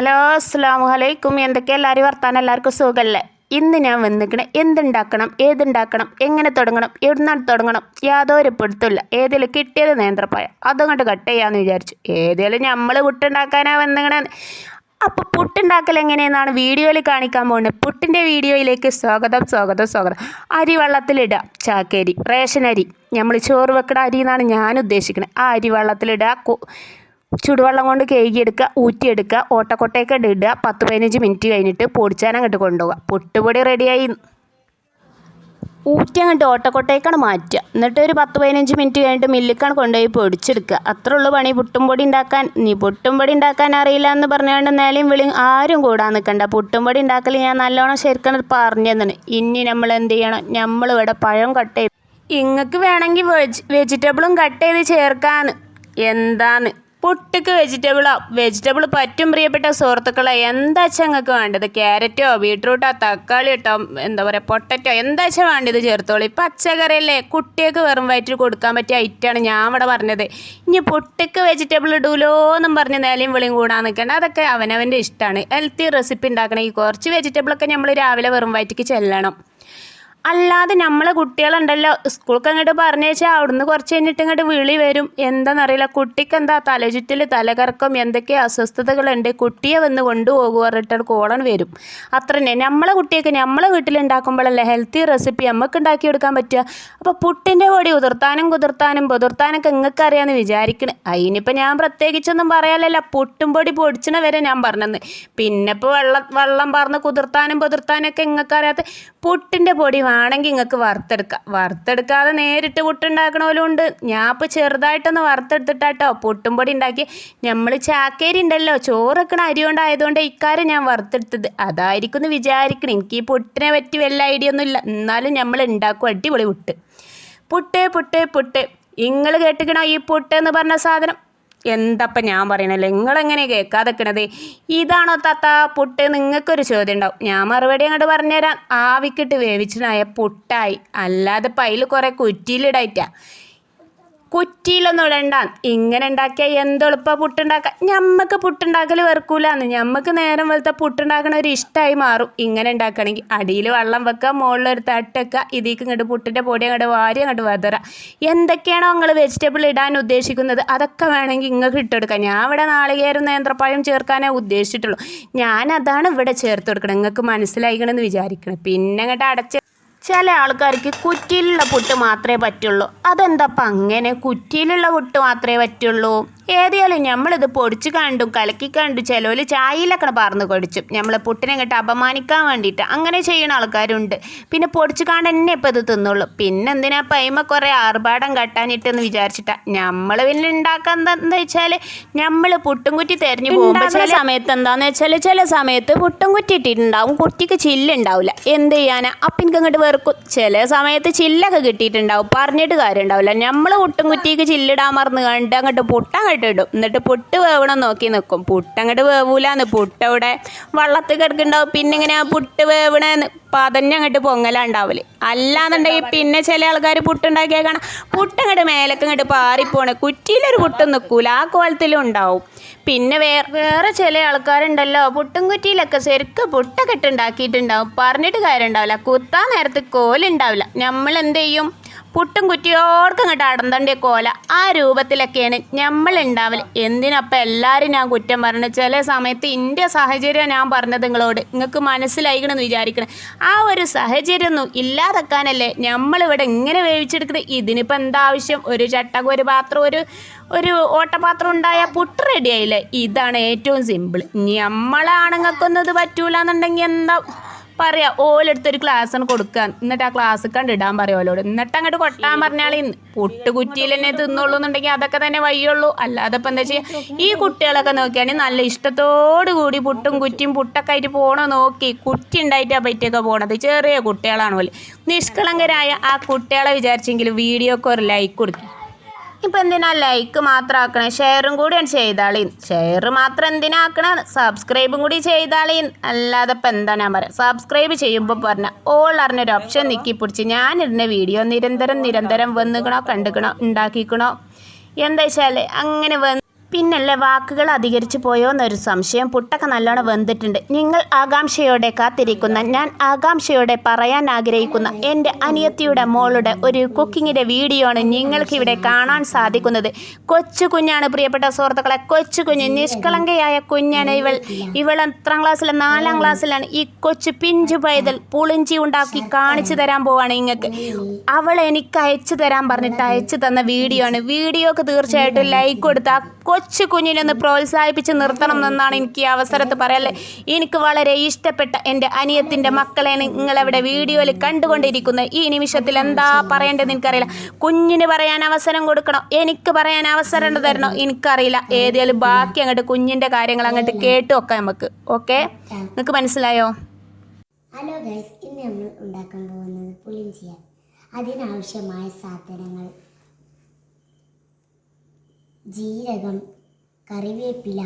Hello അസ്സാം വലൈക്കും എന്തൊക്കെ എല്ലാവരും വർത്താനം എല്ലാവർക്കും സുഖമല്ലേ ഇന്ന് ഞാൻ വന്നിക്കണേ എന്തുണ്ടാക്കണം ഏതുണ്ടാക്കണം എങ്ങനെ തുടങ്ങണം എവിടുന്നാണ് തുടങ്ങണം? യാതൊരു പിടുത്തമില്ല ഏതെങ്കിലും കിട്ടിയത് നേന്ത്രപ്പായ അതുകൊണ്ട് കട്ട് ചെയ്യാമെന്ന് വിചാരിച്ചു. ഏതെങ്കിലും നമ്മൾ പുട്ടുണ്ടാക്കാനാ വന്നിങ്ങനെ അപ്പോൾ പുട്ടുണ്ടാക്കൽ എങ്ങനെയെന്നാണ് വീഡിയോയിൽ കാണിക്കാൻ പോകുന്നത്. പുട്ടിന്റെ വീഡിയോയിലേക്ക് സ്വാഗതം സ്വാഗതം സ്വാഗതം. അരി വെള്ളത്തിലിടുക. ചാക്കേരി റേഷൻ അരി നമ്മൾ ചോറ് വെക്കണ അരി എന്നാണ് ഞാൻ ഉദ്ദേശിക്കുന്നത് ആ അരി വെള്ളത്തിലിടുക. ചുടുവെള്ളം കൊണ്ട് കേകിയെടുക്കുക ഊറ്റിയെടുക്കുക ഓട്ടക്കൊട്ടയൊക്കെ ഇടുക. പത്ത് പതിനഞ്ച് മിനിറ്റ് കഴിഞ്ഞിട്ട് പൊടിച്ചാൻ അങ്ങോട്ട് കൊണ്ടുപോകുക പൊട്ടുപൊടി റെഡിയായി ഊറ്റി അങ്ങോട്ട് ഓട്ടക്കൊട്ടയ്ക്കാണ് മാറ്റുക. എന്നിട്ട് ഒരു പത്ത് പതിനഞ്ച് മിനിറ്റ് കഴിഞ്ഞിട്ട് മില്ലിക്കാണ് കൊണ്ടുപോയി പൊടിച്ചെടുക്കുക. അത്രേ ഉള്ളൂ പണി. പുട്ടുംപൊടി ഉണ്ടാക്കാൻ. നീ പുട്ടും പൊടി ഉണ്ടാക്കാൻ അറിയില്ല എന്ന് പറഞ്ഞുകൊണ്ട് നേലെയും വിളി ആരും കൂടാൻ നിൽക്കണ്ട. പുട്ടുംപൊടി ഉണ്ടാക്കൽ ഞാൻ നല്ലോണം ശരിക്കും പറഞ്ഞു തന്നെ ഇനി നമ്മൾ എന്ത് ചെയ്യണം? നമ്മൾ ഇവിടെ പഴം കട്ട് ചെയ്ത് ഇങ്ങക്ക് വേണമെങ്കിൽ വെജ് വെജിറ്റബിളും കട്ട് ചെയ്ത് ചേർക്കാന്ന്. എന്താന്ന്? പുട്ടുക്ക് വെജിറ്റബിളോ. വെജിറ്റബിൾ പറ്റും പ്രിയപ്പെട്ട സുഹൃത്തുക്കളെ എന്താ വെച്ചാൽ നിങ്ങൾക്ക് വേണ്ടത്? ക്യാരറ്റോ ബീട്രൂട്ടോ തക്കാളി ഇട്ടോ എന്താ പറയുക പൊട്ടറ്റോ എന്താ വെച്ചാൽ വേണ്ടത് ചേർത്തോളി? പച്ചക്കറിയല്ലേ കുട്ടികൾക്ക് വെറും വയറ്റിൽ കൊടുക്കാൻ പറ്റിയ ഐറ്റാണ് ഞാൻ ഇവിടെ പറഞ്ഞത്. ഇനി പുട്ടിക്ക് വെജിറ്റബിൾ ഇടൂലോ എന്നും പറഞ്ഞ് നിലയും വിളിയും കൂടാൻ നിൽക്കേണ്ട. അതൊക്കെ അവനവന്റെ ഇഷ്ടമാണ് ഹെൽത്തി റെസിപ്പി ഉണ്ടാക്കണമെങ്കിൽ കുറച്ച് വെജിറ്റബിളൊക്കെ നമ്മൾ രാവിലെ വെറും വയറ്റിക്ക് ചെല്ലണം. അല്ലാതെ നമ്മളെ കുട്ടികളുണ്ടല്ലോ സ്കൂൾക്ക് അങ്ങോട്ട് പറഞ്ഞേച്ചാൽ അവിടുന്ന് കുറച്ച് കഴിഞ്ഞിട്ട് ഇങ്ങോട്ട് വിളി വരും. എന്താണെന്നറിയില്ല കുട്ടിക്ക് എന്താ തലചുറ്റൽ തലകറക്കം എന്തൊക്കെ അസ്വസ്ഥതകളുണ്ട് കുട്ടിയെ വന്ന് കൊണ്ടുപോകുക റിട്ടേൺ കോളൻ വരും. അത്ര തന്നെ. നമ്മളെ കുട്ടിയൊക്കെ നമ്മളെ വീട്ടിലുണ്ടാക്കുമ്പോഴല്ലേ ഹെൽത്തി റെസിപ്പി നമുക്ക് ഉണ്ടാക്കി കൊടുക്കാൻ പറ്റുക. അപ്പോൾ പുട്ടിന്റെ പൊടി ഉതിർത്താനും കുതിർത്താനും പുതിർത്താനൊക്കെ നിങ്ങൾക്ക് അറിയാമെന്ന് വിചാരിക്കണ് അതിനിപ്പോൾ ഞാൻ പ്രത്യേകിച്ചൊന്നും പറയാലല്ല പുട്ടും പൊടി പൊടിച്ചണ വരെ ഞാൻ പറഞ്ഞത് പിന്നെ ഇപ്പോൾ വെള്ളം വെള്ളം പറന്ന് കുതിർത്താനും പുതിർത്താനൊക്കെ നിങ്ങൾക്ക് അറിയാത്ത പുട്ടിന്റെ പൊടി വേണമെങ്കിൽ നിങ്ങൾക്ക് വറുത്തെടുക്കാം. വറുത്തെടുക്കാതെ നേരിട്ട് പുട്ടുണ്ടാക്കണമല്ലോ ഉണ്ട് ഞാൻ ഇപ്പോൾ ചെറുതായിട്ടൊന്ന് വറുത്തെടുത്തിട്ടാട്ടോ. പുട്ടും പൊടി ഉണ്ടാക്കി. നമ്മൾ ചാക്കേരി ഉണ്ടല്ലോ. ചോറ് വെക്കണ അരി കൊണ്ടായതുകൊണ്ട് ഇക്കാര്യം ഞാൻ വറുത്തെടുത്തത്. അതായിരിക്കും എന്ന് വിചാരിക്കണം. എനിക്ക് ഈ പുട്ടിനെ പറ്റി വല്ല ഐഡിയ ഒന്നും ഇല്ല എന്നാലും നമ്മൾ ഉണ്ടാക്കും അടിപൊളി പുട്ട്. പുട്ട് പുട്ട് പുട്ട്. നിങ്ങൾ കേട്ടിക്കണോ ഈ പുട്ട് എന്ന് പറഞ്ഞ സാധനം? എന്തപ്പം ഞാൻ പറയണല്ലോ നിങ്ങളെങ്ങനെ കേൾക്കാതെ നിൽക്കണത് ഇതാണോ താത്ത പുട്ട്? നിങ്ങൾക്കൊരു ചോദ്യം ഉണ്ടാവും ഞാൻ മറുപടി അങ്ങോട്ട് പറഞ്ഞുതരാം. ആവിക്കിട്ട് വേവിച്ചതായ പുട്ടായി. അല്ലാതെ അതിൽ കുറേ കുറ്റിയിലിടായിട്ടാ. കുറ്റിയിലൊന്നും ഇടണ്ട. ഇങ്ങനെ ഉണ്ടാക്കിയാൽ എന്തെളുപ്പ പുട്ടുണ്ടാക്കാം ഞമ്മക്ക് പുട്ടുണ്ടാക്കൽ വെറുക്കൂലെന്ന്. ഞമ്മക്ക് നേരം വെളുത്ത പുട്ടുണ്ടാക്കണ ഒരു ഇഷ്ടമായി മാറും. ഇങ്ങനെ ഉണ്ടാക്കണമെങ്കിൽ അടിയിൽ വെള്ളം വെക്കുക മുകളിൽ ഒരു തട്ട് ഇതിക്ക് ഇങ്ങോട്ട് പുട്ടിന്റെ പൊടി അങ്ങോട്ട് വാരി അങ്ങോട്ട് വതറ. എന്തൊക്കെയാണോ നിങ്ങൾ വെജിറ്റബിൾ ഇടാൻ ഉദ്ദേശിക്കുന്നത്? അതൊക്കെ വേണമെങ്കിൽ ഇങ്ങൾക്ക് ഇട്ടെടുക്കാം. ഞാൻ ഇവിടെ നാളികേരം നേന്ത്രപ്പഴം ചേർക്കാനേ ഉദ്ദേശിച്ചിട്ടുള്ളൂ. ഞാൻ അതാണ് ഇവിടെ ചേർത്ത് കൊടുക്കണം നിങ്ങൾക്ക് മനസ്സിലായിക്കണമെന്ന് വിചാരിക്കണം. പിന്നെ അങ്ങോട്ട് അടച്ച് ചില ആൾക്കാർക്ക് കുറ്റിയിലുള്ള പുട്ട് മാത്രമേ പറ്റുള്ളൂ. അതെന്തപ്പം അങ്ങനെ കുറ്റിയിലുള്ള പുട്ട് മാത്രമേ പറ്റുള്ളൂ? ഏതായാലും നമ്മളിത് പൊടിച്ച് കണ്ടും കലക്കി കണ്ടും ചിലവർ ചായയിലൊക്കെ പറന്ന് കൊടിച്ചു. നമ്മൾ പുട്ടിനെ കേട്ട് അപമാനിക്കാൻ വേണ്ടിയിട്ട് അങ്ങനെ ചെയ്യുന്ന ആൾക്കാരുണ്ട്. പിന്നെ പൊടിച്ച് കാണ്ട് തന്നെ ഇപ്പം ഇത് തിന്നുള്ളൂ. പിന്നെ എന്തിനാ പൈമ കുറേ ആർഭാടം കട്ടാനിട്ടെന്ന് വിചാരിച്ചിട്ടാ നമ്മൾ പിന്നെ ഉണ്ടാക്കാൻ എന്താ വെച്ചാൽ നമ്മൾ പുട്ടും കുറ്റി തെരഞ്ഞു പോകുമ്പോൾ ചില സമയത്ത് എന്താന്ന് വെച്ചാൽ ചില സമയത്ത് പുട്ടും കുറ്റി ഇട്ടിട്ടുണ്ടാവും. കുറ്റിക്ക് ചില്ലുണ്ടാവില്ല എന്ത് ചെയ്യാനാ? അപ്പം എനിക്ക് അങ്ങോട്ട് വെറുക്കും. ചില സമയത്ത് ചില്ലൊക്കെ കിട്ടിയിട്ടുണ്ടാവും. പറഞ്ഞിട്ട് കാര്യം ഉണ്ടാവില്ല നമ്മൾ പുട്ടും കുറ്റിക്ക് ചില്ലിടാൻ മറന്ന് കണ്ട് അങ്ങോട്ട് പുട്ടങ്ങോട്ട് ഇടും. എന്നിട്ട് പുട്ട് വേവണം നോക്കി നിൽക്കും പുട്ടങ്ങോട്ട് വേവൂലാന്ന്. പുട്ടവിടെ വള്ളത്തിൽ കിടക്കുന്നുണ്ടാവും. പിന്നെ ഇങ്ങനെ പുട്ട് വേവണേന്ന്? പതഞ്ഞങ്ങോട്ട് പൊങ്ങലുണ്ടാവില്ല അല്ലാന്നുണ്ടെങ്കിൽ പിന്നെ ചില ആൾക്കാർ പുട്ടുണ്ടാക്കിയാൽ കാണാം. പുട്ടങ്ങോട്ട് മേലക്ക് ഇങ്ങോട്ട് പാറിപ്പോണേ. കുറ്റിയിലൊരു പുട്ടും നിൽക്കൂല ആ കോലത്തിലും ഉണ്ടാവും. പിന്നെ വേറെ വേറെ ചില ആൾക്കാരുണ്ടല്ലോ. പുട്ടും കുറ്റിയിലൊക്കെ ശരിക്കും പുട്ടൊക്കെ ഇട്ടുണ്ടാക്കിയിട്ടുണ്ടാവും പറഞ്ഞിട്ട് കാര്യം ഉണ്ടാവില്ല കുത്താൻ നേരത്ത് കോലുണ്ടാവില്ല. നമ്മൾ എന്ത് ചെയ്യും? പുട്ടും കുറ്റിയോർക്കും ഇങ്ങോട്ട് അടന്തണ്ടിയ കോല. ആ രൂപത്തിലൊക്കെയാണ് നമ്മൾ ഉണ്ടാവൽ എന്തിനപ്പം എല്ലാവരും ഞാൻ കുറ്റം പറഞ്ഞത് ചില സമയത്ത് എന്റെ സാഹചര്യം ഞാൻ പറഞ്ഞത് നിങ്ങളോട് നിങ്ങൾക്ക് മനസ്സിലായിക്കണമെന്ന് വിചാരിക്കണം. ആ ഒരു സാഹചര്യം ഒന്നും ഇല്ലാതാക്കാനല്ലേ നമ്മളിവിടെ ഇങ്ങനെ വേവിച്ചെടുക്കുന്നത് ഇതിനിപ്പോൾ എന്താ ആവശ്യം ഒരു ചട്ടകം ഒരു പാത്രം ഒരു ഒരു ഓട്ടപാത്രം ഉണ്ടായാൽ പുട്ട് റെഡി ആയില്ലേ? ഇതാണ് ഏറ്റവും സിമ്പിൾ നമ്മളാണുങ്ങൾക്കൊന്നും നമ്മളെ ഇത് പറ്റൂല എന്നുണ്ടെങ്കിൽ എന്താ പറയാ ഓലെടുത്തൊരു ആണ് കൊടുക്കാൻ എന്നിട്ട് ആ ക്ലാസ് കണ്ട് ഇടാൻ പറയാം ഓലോട്. എന്നിട്ട് അങ്ങോട്ട് കൊട്ടാൻ പറഞ്ഞാൽ പൊട്ടുകുറ്റിയിൽ തന്നെ തിന്നുള്ളൂ എന്നുണ്ടെങ്കിൽ അതൊക്കെ തന്നെ വയ്യുള്ളൂ അല്ലാതെ ഇപ്പം എന്താ ചെയ്യുക ഈ കുട്ടികളൊക്കെ നോക്കിയാണെങ്കിൽ നല്ല ഇഷ്ടത്തോടു കൂടി പുട്ടും കുറ്റിയും പുട്ടൊക്കെ ആയിട്ട് പോണോ നോക്കി. കുറ്റി ഉണ്ടായിട്ടാ പറ്റിയൊക്കെ പോണത് ചെറിയ കുട്ടികളാണ് പോലെ നിഷ്കളങ്കരായ ആ കുട്ടികളെ വിചാരിച്ചെങ്കിൽ വീഡിയോക്ക് ഒരു ലൈക്ക് കൊടുക്കും. ഇപ്പം എന്തിനാ ലൈക്ക് മാത്രം ആക്കണേ ഷെയറും കൂടിയാണ് ചെയ്താളീൻ. ഷെയർ മാത്രം എന്തിനാ സബ്സ്ക്രൈബും കൂടി ചെയ്താളീൻ. അല്ലാതെ ഇപ്പം എന്താ ഞാൻ പറയാം? സബ്സ്ക്രൈബ് ചെയ്യുമ്പോൾ പറഞ്ഞ ഓൾ അറിഞ്ഞൊരു ഓപ്ഷൻ നിക്കി പിടിച്ച് ഞാനിടുന്ന വീഡിയോ നിരന്തരം നിരന്തരം വന്നുകണോ കണ്ടുക്കണോ ഉണ്ടാക്കിക്കണോ? എന്താ വെച്ചാൽ അങ്ങനെ വന്ന് പിന്നല്ലേ വാക്കുകൾ അധികരിച്ചു പോയോ എന്നൊരു സംശയം പുട്ടൊക്കെ നല്ലോണം വെന്തിട്ടുണ്ട്. നിങ്ങൾ ആകാംക്ഷയോടെ കാത്തിരിക്കുന്ന ഞാൻ ആകാംക്ഷയോടെ പറയാൻ ആഗ്രഹിക്കുന്ന എന്റെ അനിയത്തിയുടെ മോളുടെ ഒരു കുക്കിങ്ങിന്റെ വീഡിയോ ആണ് നിങ്ങൾക്കിവിടെ കാണാൻ സാധിക്കുന്നത്. കൊച്ചു കുഞ്ഞാണ് പ്രിയപ്പെട്ട സുഹൃത്തുക്കളെ കൊച്ചു കുഞ്ഞ് നിഷ്കളങ്കയായ കുഞ്ഞാണ് ഇവൾ. ഇവൾ എത്രാം ക്ലാസ്സിലെ നാലാം ക്ലാസ്സിലാണ് ഈ കൊച്ചു പിഞ്ചു പൈതൽ പുളിഞ്ചി ഉണ്ടാക്കി കാണിച്ചു തരാൻ പോവാണ് നിങ്ങൾക്ക് അവൾ എനിക്ക് അയച്ചു തരാൻ പറഞ്ഞിട്ട് അയച്ചു തന്ന വീഡിയോ ആണ് വീഡിയോക്ക് തീർച്ചയായിട്ടും ലൈക്ക് കൊടുത്ത് ആ കൊച്ചു കുഞ്ഞിനൊന്ന് പ്രോത്സാഹിപ്പിച്ച് നിർത്തണം എന്നാണ് എനിക്ക് ഈ അവസരത്ത് പറയാല്ലേ എനിക്ക് വളരെ ഇഷ്ടപ്പെട്ട എന്റെ അനിയത്തിന്റെ മക്കളെ നിങ്ങളവിടെ വീഡിയോയിൽ കണ്ടുകൊണ്ടിരിക്കുന്നത്. ഈ നിമിഷത്തിൽ എന്താ പറയേണ്ടത് എനിക്കറിയില്ല. കുഞ്ഞിന് പറയാൻ അവസരം കൊടുക്കണോ? എനിക്ക് പറയാൻ അവസരം തരണോ? എനിക്കറിയില്ല. ഏതായാലും ബാക്കി അങ്ങോട്ട് കുഞ്ഞിന്റെ കാര്യങ്ങൾ അങ്ങോട്ട് കേട്ടു വെക്കാം നമുക്ക്. ഓക്കെ? നിങ്ങൾക്ക് മനസ്സിലായോ? ഹലോ ഗൈസ് ഇന്ന് നമ്മൾ ഉണ്ടാക്കാൻ പോകുന്നത് പുളിഞ്ചിയാണ് അതിനാവശ്യമായ സാധനങ്ങൾ ജീരകം കറിവേപ്പില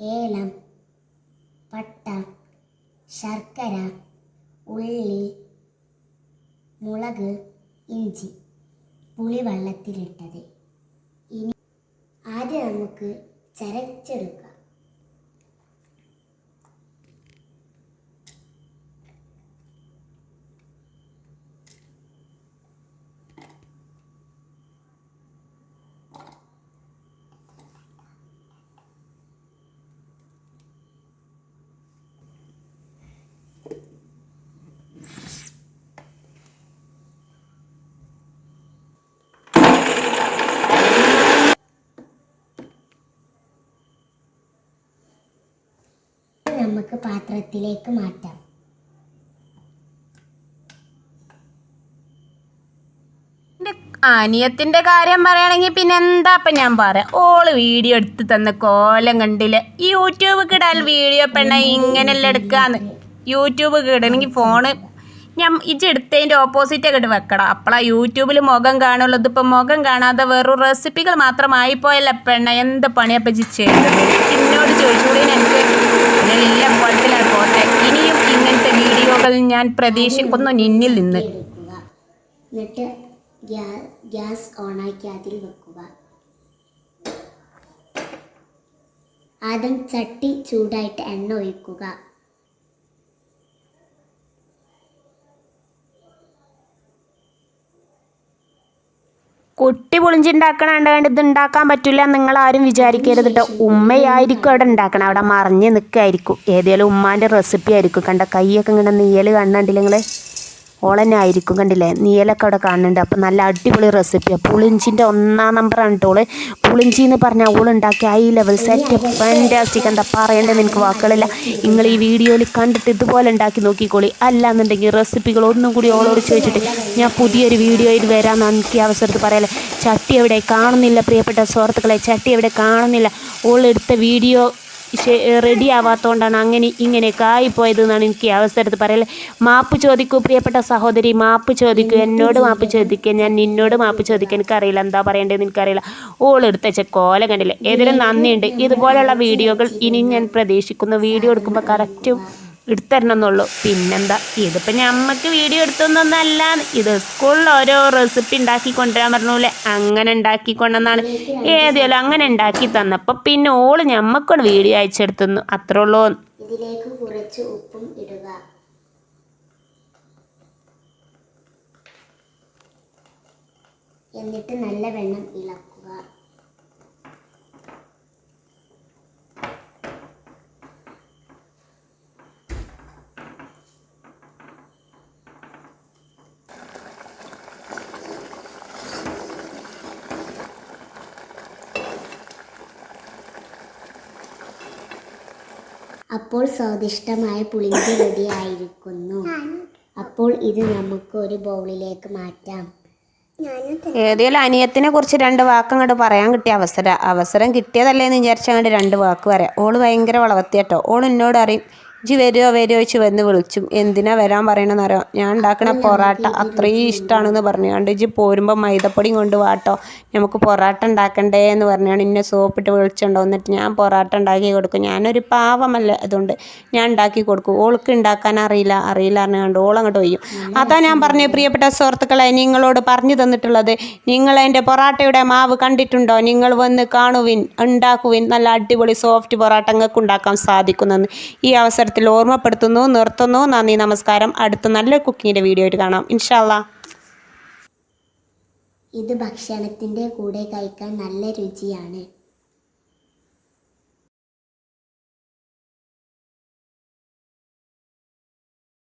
ഏലം പട്ട ശർക്കര ഉള്ളി മുളക് ഇഞ്ചി. പുളി വെള്ളത്തിലിട്ടത് ഇനി ആദ്യം നമുക്ക് ചരച്ചെടുക്കാം. നമുക്ക് പാത്രത്തിലേക്ക് മാറ്റാം. എന്റെ അനിയത്തിന്റെ കാര്യം പറയണെങ്കിൽ പിന്നെ എന്താ ഇപ്പം ഞാൻ പറയാം? ഓൾ വീഡിയോ എടുത്ത് തന്ന കോലം കണ്ടില്ല? യൂട്യൂബ് കിടാൻ വീഡിയോ പെണ്ണ ഇങ്ങനെയല്ല എടുക്കാന്ന്? യൂട്യൂബ് കിടണെങ്കിൽ ഫോണ് ഞാൻ ഇജ് എടുത്തതിന്റെ ഓപ്പോസിറ്റ് ഒക്കെ വെക്കണം അപ്പോളാ യൂട്യൂബിൽ മുഖം കാണുള്ളൂ ഇതിപ്പോൾ മുഖം കാണാതെ വെറും റെസിപ്പികൾ മാത്രമായി പോയല്ല പെണ്ണ എന്ത് പണിയപ്പം ചേച്ചി എന്നോട് ചോദിച്ചുകൂടി എനിക്ക് ഇല്ല കുഴപ്പമില്ല പോട്ടെ. ഇനിയും ഇങ്ങനത്തെ വീഡിയോകൾ ഞാൻ പ്രതീക്ഷിക്കുന്നു. നിന്നിൽ നിന്ന്. എന്നിട്ട് ഗ്യാ- ഗ്യാസ് ഓണാക്കി അതിൽ വെക്കുക. ആദ്യം ചട്ടി ചൂടായിട്ട് എണ്ണ ഒഴിക്കുക. കുട്ടി പുളിഞ്ചുണ്ടാക്കണാണ്ട് ഇത് ഉണ്ടാക്കാൻ പറ്റില്ല നിങ്ങൾ ആരും വിചാരിക്കരുത് കേട്ടോ ഉമ്മയായിരിക്കും അവിടെ ഉണ്ടാക്കണം. അവിടെ മറിഞ്ഞ് നിൽക്കായിരിക്കും ഏതേലും ഉമ്മാന്റെ റെസിപ്പി ആയിരിക്കും. കണ്ട കൈയൊക്കെ ഇങ്ങനെ നീയൽ കാണുന്നുണ്ടില്ല നിങ്ങൾ ഓളന്നെ ആയിരിക്കും കണ്ടില്ലേ? നീലൊക്കെ അവിടെ കാണുന്നുണ്ട്. അപ്പം നല്ല അടിപൊളി റെസിപ്പിയാണ് പുളിഞ്ചിന്റെ ഒന്നാം നമ്പറാണ് കേട്ടോ ഓൾ. പുളിഞ്ചി എന്ന് പറഞ്ഞാൽ ഓൾ ഉണ്ടാക്കിയ ഹൈ ലെവൽ സെറ്റ് ഫാന്റാസ്റ്റിക് എന്താ പറയേണ്ടത് എനിക്ക് വാക്കുകളില്ല. നിങ്ങൾ ഈ വീഡിയോയിൽ കണ്ടിട്ട് ഇതുപോലെ ഉണ്ടാക്കി നോക്കിക്കോളി. അല്ലാന്നുണ്ടെങ്കിൽ റെസിപ്പികൾ ഒന്നും കൂടി ഓളോട് ചോദിച്ചിട്ട് ഞാൻ പുതിയൊരു വീഡിയോയിൽ വരാമെന്ന് എനിക്ക് അവസരത്ത് അവസരത്തിൽ പറയാല്ലേ ചട്ടി എവിടെ കാണുന്നില്ല പ്രിയപ്പെട്ട സുഹൃത്തുക്കളെ. ചട്ടി എവിടെ കാണുന്നില്ല. ഓൾ എടുത്ത വീഡിയോ റെഡി ആവാത്തതുകൊണ്ടാണ് അങ്ങനെ ഇങ്ങനെയൊക്കെ ആയിപ്പോയത് എന്നാണ് എനിക്ക് ഈ അവസരത്തിൽ പറയൽ. മാപ്പ് ചോദിക്കൂ പ്രിയപ്പെട്ട സഹോദരി മാപ്പ് ചോദിക്കൂ. എന്നോട് മാപ്പ് ചോദിക്കുക ഞാൻ നിന്നോട് മാപ്പ് ചോദിക്കുക എനിക്കറിയില്ല. എന്താ പറയേണ്ടതെന്ന് എനിക്കറിയില്ല. ഓളെടുത്ത കോല കണ്ടില്ലേ? എതിരെ നന്ദിയുണ്ട്. ഇതുപോലെയുള്ള വീഡിയോകൾ ഇനി ഞാൻ പ്രതീക്ഷിക്കുന്നു. വീഡിയോ എടുക്കുമ്പോൾ കറക്റ്റ് എടുത്തരണം എന്നുള്ളൂ പിന്നെന്താ? ഇതിപ്പോൾ ഞമ്മക്ക് വീഡിയോ എടുത്തൊന്നല്ല ഇത് സ്കൂളിൽ ഓരോ റെസിപ്പി ഉണ്ടാക്കി കൊണ്ടുവരാൻ പറഞ്ഞൂലെ. അങ്ങനെ ഉണ്ടാക്കി കൊണ്ടെന്നാണ് ഏതെങ്കിലും അങ്ങനെ ഉണ്ടാക്കി തന്നപ്പോൾ പിന്നെ ഓൾ ഞമ്മക്കൊരു വീഡിയോ അയച്ചെടുത്തുന്നു. അത്രേ ഉള്ളൂ. ഇതിലേക്ക് കുറച്ച് ഉപ്പും ഇടുക. എന്നിട്ട് നല്ല വെണ്ണം ഇളക്കുക അപ്പോൾ സ്വാദിഷ്ടമായ പുളിഞ്ചി റെഡിയായിരിക്കുന്നു. അപ്പോൾ ഇത് നമുക്ക് ഒരു ബൗളിലേക്ക് മാറ്റാം. ഏതെങ്കിലും അനിയത്തിനെ കുറിച്ച് രണ്ട് വാക്ക് അങ്ങോട്ട് പറയാൻ കിട്ടിയ അവസരം അവസരം കിട്ടിയതല്ലേ എന്ന് വിചാരിച്ചങ്ങോട്ട് രണ്ട് വാക്ക് പറയാം. ഓൾ ഭയങ്കര വളവത്തിയാട്ടോ. ഓൾ എന്നോട് അറിയും ഇജ്ജ് വരുമോ വരുമോ വെച്ച് വന്ന് വിളിച്ചും. എന്തിനാ വരാൻ പറയണമെന്ന് അറിയാം ഞാൻ ഉണ്ടാക്കണ പൊറാട്ട അത്രയും ഇഷ്ടമാണെന്ന് പറഞ്ഞുകൊണ്ട് ഇജ്ജി പോരുമ്പോൾ മൈദപ്പൊടിയും കൊണ്ട് വാട്ടോ. നമുക്ക് പൊറാട്ട ഉണ്ടാക്കണ്ടേ എന്ന് പറഞ്ഞാണ് ഇന്നെ സോപ്പിട്ട് വിളിച്ചുണ്ടോ എന്നിട്ട് ഞാൻ പൊറാട്ട ഉണ്ടാക്കി കൊടുക്കും. ഞാനൊരു പാവമല്ല അതുകൊണ്ട് ഞാൻ ഉണ്ടാക്കി കൊടുക്കും. ഓൾക്ക് ഉണ്ടാക്കാൻ അറിയില്ല അറിയില്ല അറിഞ്ഞുകൊണ്ട് ഓളങ്ങോട്ട് ഒയ്യും അതാ ഞാൻ പറഞ്ഞു പ്രിയപ്പെട്ട സുഹൃത്തുക്കളെ നിങ്ങളോട് പറഞ്ഞു തന്നിട്ടുള്ളത് നിങ്ങൾ എന്റെ പൊറാട്ടയുടെ മാവ് കണ്ടിട്ടുണ്ടോ? നിങ്ങൾ വന്ന് കാണുവിൻ ഉണ്ടാക്കുവിൻ നല്ല അടിപൊളി സോഫ്റ്റ് പൊറാട്ട നിങ്ങൾക്ക് ഉണ്ടാക്കാൻ സാധിക്കുന്നെന്ന്. ഈ അവസരത്തിൽ ഓർമ്മപ്പെടുത്തുന്നു നിർത്തുന്നു. നന്ദി നമസ്കാരം. അടുത്ത നല്ല കുക്കിങ്ങിന്റെ വീഡിയോ ആയിട്ട് കാണാം. ഇൻഷാല്ലാ ഇത് ഭക്ഷണത്തിന്റെ കൂടെ കഴിക്കാൻ നല്ല രുചിയാണ്.